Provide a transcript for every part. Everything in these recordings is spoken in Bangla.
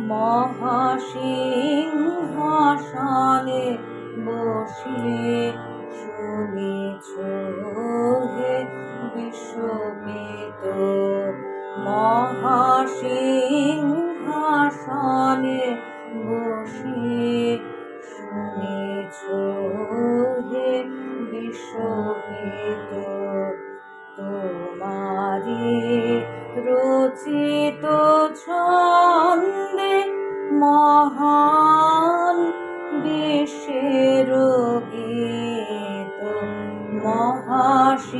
মহাসিংহাসনে বসিয়ে শুনেছ হে বিশ্বপিত মহাসিংহাসনে বসিয়ে শুনেছ হে বিশ্বমিত তোমারি রচিত ছন্দে মহান বিশ্বের গীত মহাসিংহাসনে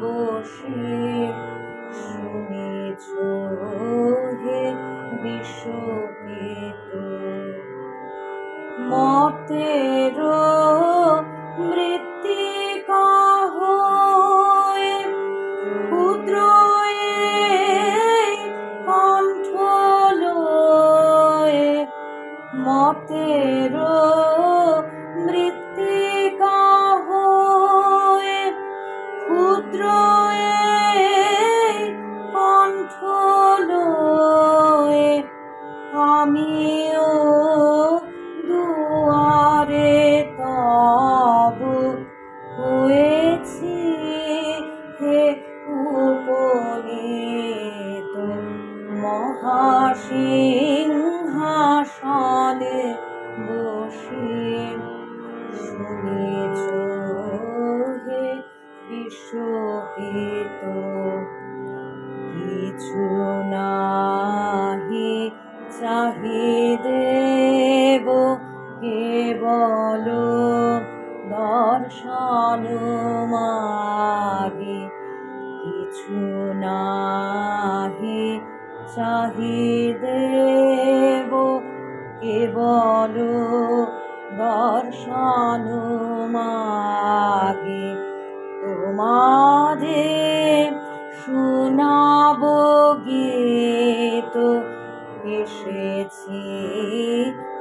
বসে শুনেছ হে বিশ্বপিত মতের মতের মৃত্তিকা হয়ে ক্ষুদ্র কণ্ঠ আমিও বিশ্বপিত কিছু নাহি চাহিদেব কেবল দর্শন মাগে। কিছু নাহি চাহিদেব কেবল দর্শন মাগে। এসেছি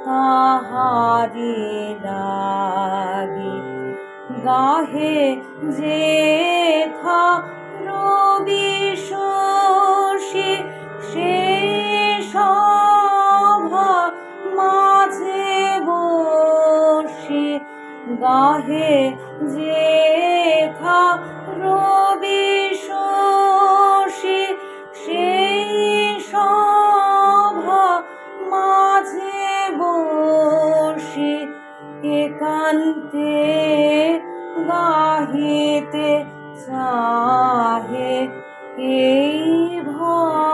তাহারি লাগি। গাহে যে থা রবি শশী, সে সভা মাঝে বসে। গাহে যে থা রবি একান্তে গাহিতে চাহে এই ভকতের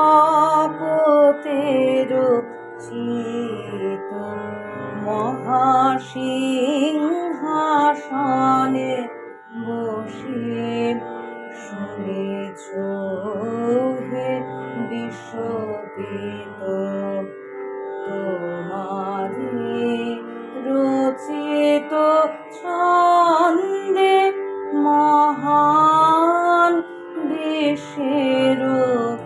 ছন্দে মহান বিশ্বের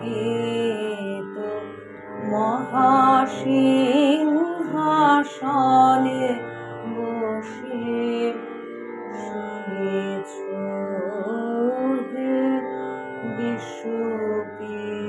গীত। মহাসিংহাসনে বসে শুনেছ হে বিশ্বপী